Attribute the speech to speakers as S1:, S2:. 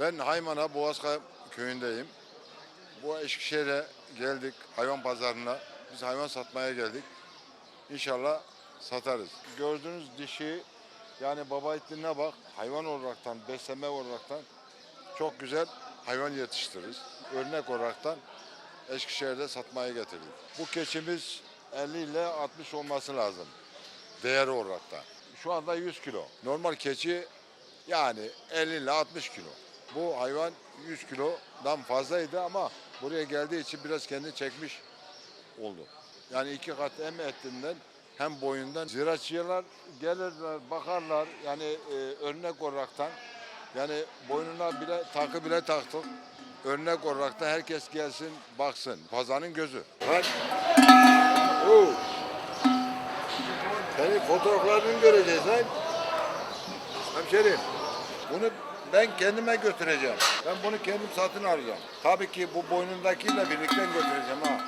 S1: Ben Haymana Boğazka köyündeyim. Bu Eskişehir'e geldik hayvan pazarına. Biz hayvan satmaya geldik. İnşallah satarız. Gördüğünüz dişi yani baba etliğine bak hayvan olaraktan, besleme olaraktan çok güzel hayvan yetiştiririz. Örnek olaraktan Eskişehir'de satmaya getirdik. Bu keçimiz 50 ile 60 olması lazım. Değer olaraktan. Şu anda 100 kilo. Normal keçi yani 50 ile 60 kilo. Bu hayvan 100 kilodan fazlaydı ama buraya geldiği için biraz kendini çekmiş oldu. Yani iki kat hem etinden hem boyundan ziraatçılar gelirler bakarlar yani e, örnek olaraktan yani boynuna bile takı bile taktık. Örnek olarak da herkes gelsin baksın. Pazarın gözü. Bak. Oo. Senin fotoğraflarını göreceğiz lan. Hemşerim. Bunu ben kendime götüreceğim. Ben bunu kendim satın alacağım. Tabii ki bu boynundakiyle birlikte götüreceğim ha.